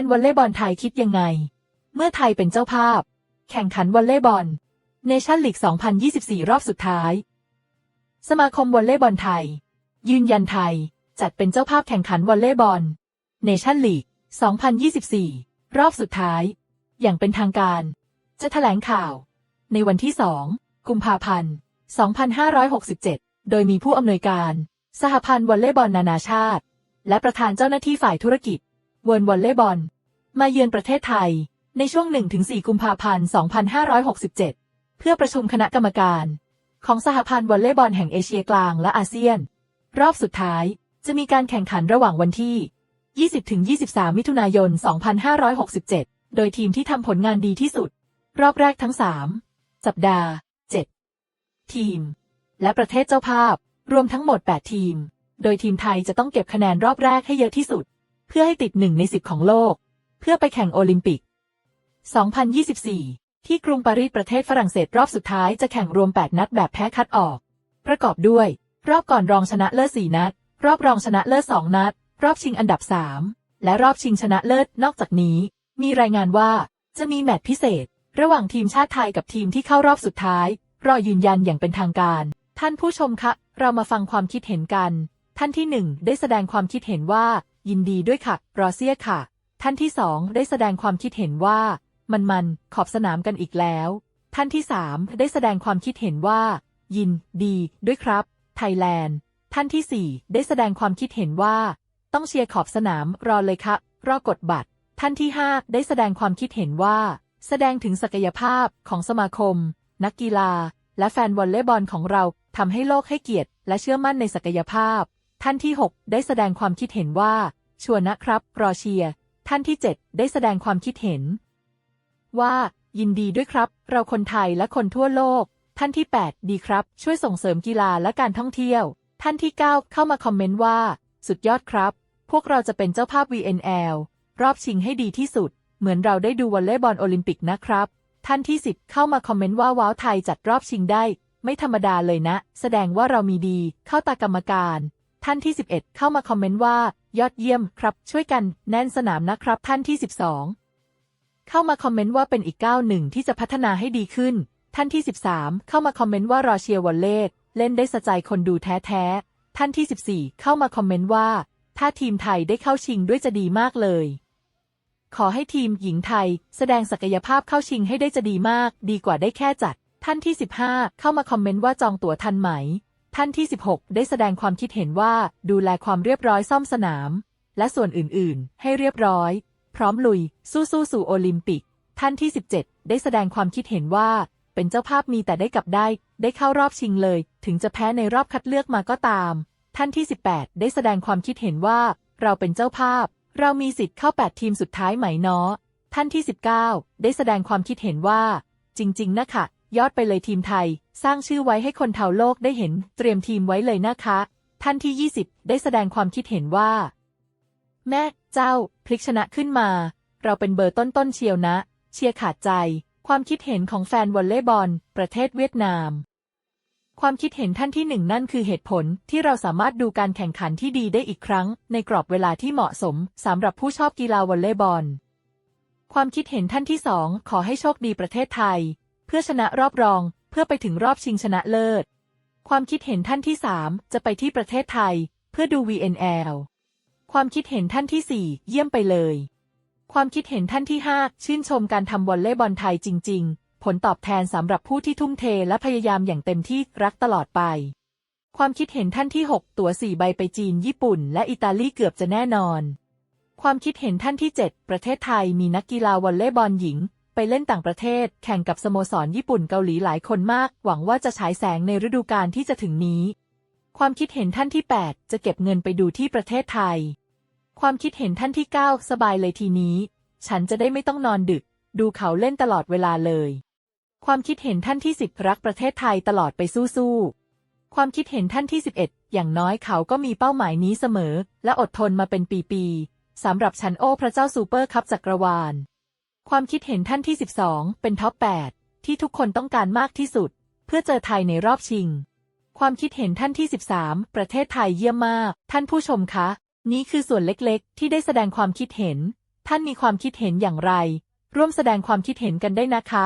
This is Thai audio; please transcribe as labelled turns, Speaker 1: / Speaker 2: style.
Speaker 1: นวอลเลย์บอลไทยคิดยังไง เมื่อไทยเป็นเจ้าภาพ แข่งขันวอลเลย์บอลเนชั่นลีก 2024 รอบสุดท้าย สมาคมวอลเลย์บอลไทย ยืนยันไทยจัดเป็นเจ้าภาพแข่งขันวอลเลย์บอลเนชั่นลีก 2024 รอบสุดท้าย อย่างเป็นทางการ จะแถลงข่าว ในวันที่ 2 กุมภาพันธ์ 2567 โดยมีผู้อำนวยการ สหพันธ์วอลเลย์บอลนานาชาติ และประธานเจ้าหน้าที่ฝ่ายธุรกิจ เวิร์นวอลเลย์บอล มาเยือนประเทศไทย ในช่วง 1-4 กุมภาพันธ์ 2567 เพื่อประชุมคณะกรรมการ ของสหพันธ์วอลเลย์บอลแห่งเอเชียกลางและอาเซียน รอบสุดท้ายจะมีการแข่งขันระหว่างวันที่ 20-23 มิถุนายน 2567 โดยทีมที่ทำผลงานดีที่สุด รอบแรกทั้ง 3 สัปดาห์ 7 ทีม และประเทศเจ้าภาพ รวมทั้งหมด 8 ทีม โดยทีมไทยจะต้องเก็บคะแนนรอบแรกให้เยอะที่สุด พื่อให้ติดหนึ่งในสิบของโลก เพื่อไปแข่งโอลิมปิก 2024 ที่กรุงปารีสประเทศฝรั่งเศสรอบสุดท้ายจะแข่งรวม 8 นัดแบบแพ้คัดออก ประกอบด้วย รอบก่อนรองชนะเลิศ4นัด รอบรองชนะเลิศ2นัด รอบชิงอันดับ 3 และรอบชิงชนะเลิศนอกจากนี้ มีรายงานว่าจะมีแมตช์พิเศษ ระหว่างทีมชาติไทยกับทีมที่เข้ารอบสุดท้าย รอยืนยันอย่างเป็นทางการ ท่านผู้ชมคะ เรามาฟังความคิดเห็นกัน ท่านที่หนึ่งได้แสดงความคิดเห็นว่า ยินดีด้วยค่ะ รอเซียค่ะ ท่านที่สองได้แสดงความคิดเห็นว่า มันมันขอบสนามกันอีกแล้ว ท่านที่สามได้แสดงความคิดเห็นว่า ยินดีด้วยครับ ไทยแลนด์ ท่านที่สี่ได้แสดงความคิดเห็นว่า ต้องเชียร์ขอบสนามรอเลยครับรอกดบัตร ท่านที่ห้าได้แสดงความคิดเห็นว่า แสดงถึงศักยภาพของสมาคม นักกีฬา และแฟนวอลเลย์บอลของเราทำให้โลกให้เกียรติ และเชื่อมั่นในศักยภาพ ท่านที่ 6 ได้แสดงความคิดเห็นว่าชวนนะครับ รอเชีย ท่านที่ 7 ได้แสดงความคิดเห็น ว่า ยินดีด้วยครับ เราคนไทยและคนทั่วโลก ท่านที่ 8 ดีครับ ช่วยส่งเสริมกีฬาและการท่องเที่ยว ท่านที่ 9 เข้ามาคอมเมนต์ว่า สุดยอดครับ พวกเราจะเป็นเจ้าภาพ VNL รอบชิงให้ดีที่สุด เหมือนเราได้ดูวอลเลย์บอลโอลิมปิกนะครับ ท่านที่ 10 เข้ามาคอมเมนต์ว่าว้าวไทยจัดรอบชิงได้ ไม่ธรรมดาเลยนะ แสดงว่าเรามีดี เข้าตากรรมการ ท่านที่ 11 เข้ามาคอมเมนต์ว่า ยอดเยี่ยมครับ ช่วยกันแน่นสนามนะครับ ท่านที่ 12 เข้ามาคอมเมนต์ว่าเป็นอีกก้าวหนึ่งที่จะพัฒนาให้ดีขึ้น ท่านที่ 13 เข้ามาคอมเมนต์ว่ารอเชียร์วอลเล่เล่นได้สะใจคนดูแท้ๆ ท่านที่ 14 เข้ามาคอมเมนต์ว่า ถ้าทีมไทยได้เข้าชิงด้วยจะดีมากเลย ขอให้ทีมหญิงไทย แสดงศักยภาพเข้าชิงให้ได้จะดีมาก ดีกว่าได้แค่จัด ท่านที่ 15 เข้ามาคอมเมนต์ว่าจองตั๋วทันไหม ท่านที่ 16 ได้แสดงความคิดเห็นว่าดูแลความเรียบร้อยซ่อมสนาม และส่วนอื่นๆ ให้เรียบร้อย พร้อมลุย สู้สู้สู่โอลิมปิก ท่านที่ 17 ได้แสดงความคิดเห็นว่า เป็นเจ้าภาพมีแต่ได้กลับได้ ได้เข้ารอบชิงเลย ถึงจะแพ้ในรอบคัดเลือกมาก็ตาม ท่านที่ 18 ได้แสดงความคิดเห็นว่า เราเป็นเจ้าภาพ เรามีสิทธิ์เข้า 8 ทีมสุดท้ายไหมเนาะท่านที่ 19 ได้แสดงความคิดเห็นว่า จริง ๆ นะคะ ยอดไปเลยทีมไทย สร้างชื่อไว้ให้คนเท่าโลกได้เห็น เตรียมทีมไว้เลยนะคะ ท่านที่ 20 ได้แสดงความคิดเห็นว่า แม่เจ้า พลิกชนะขึ้นมา เราเป็นเบอร์ต้นๆเชียวนะ เชียร์ขาดใจ ความคิดเห็นของแฟนวอลเลย์บอล ประเทศเวียดนาม ความคิดเห็นท่านที่หนึ่งนั่นคือเหตุผลที่เราสามารถดูการแข่งขันที่ดีได้อีกครั้ง ในกรอบเวลาที่เหมาะสมสำหรับผู้ชอบกีฬาวอลเลย์บอลความคิดเห็นท่านที่สองขอให้โชคดีประเทศไทย เพื่อชนะรอบรองเพื่อไปถึงรอบชิงชนะเลิศ ความคิดเห็นท่านที่สามจะไปที่ประเทศไทย เพื่อดู VNL ความคิดเห็นท่านที่สี่เยี่ยมไปเลย ความคิดเห็นท่านที่ห้าชื่นชมการทำวอลเลย์บอลไทยจริง ๆ ผลตอบแทนสำหรับผู้ที่ทุ่มเทและพยายามอย่างเต็มที่รักตลอดไป ความคิดเห็นท่านที่ 6 ตั๋ว4ใบไปจีน ญี่ปุ่น และอิตาลีเกือบจะแน่นอนความคิดเห็นท่านที่ 7 ประเทศไทยมีนักกีฬาวอลเลย์บอลหญิง ไปเล่นต่างประเทศ แข่งกับสโมสรญี่ปุ่นเกาหลีหลายคนมาก หวังว่าจะฉายแสงในฤดูกาลที่จะถึงนี้ ความคิดเห็นท่านที่ 8 จะเก็บเงินไปดูที่ประเทศไทย ความคิดเห็นท่านที่ 9 สบายเลยทีนี้ ฉันจะได้ไม่ต้องนอนดึก ดูเขาเล่นตลอดเวลาเลย ความคิดเห็นท่านที่ 10 รักประเทศไทยตลอดไปสู้ๆความคิดเห็นท่านที่ 11 อย่างน้อยเขาก็มีเป้าหมายนี้เสมอ และอดทนมาเป็นปีๆสำหรับฉันโอ้พระเจ้าซูเปอร์คัพจักรวาล ความคิดเห็นท่านที่ 12 เป็นท็อป 8 ที่ทุกคนต้องการมากที่สุด เพื่อเจอไทยในรอบชิง ความคิดเห็นท่านที่ 13 ประเทศไทยเยี่ยมมาก ท่านผู้ชมคะ นี้คือส่วนเล็กๆ ที่ได้แสดงความคิดเห็น ท่านมีความคิดเห็นอย่างไร ร่วมแสดงความคิดเห็นกันได้นะคะ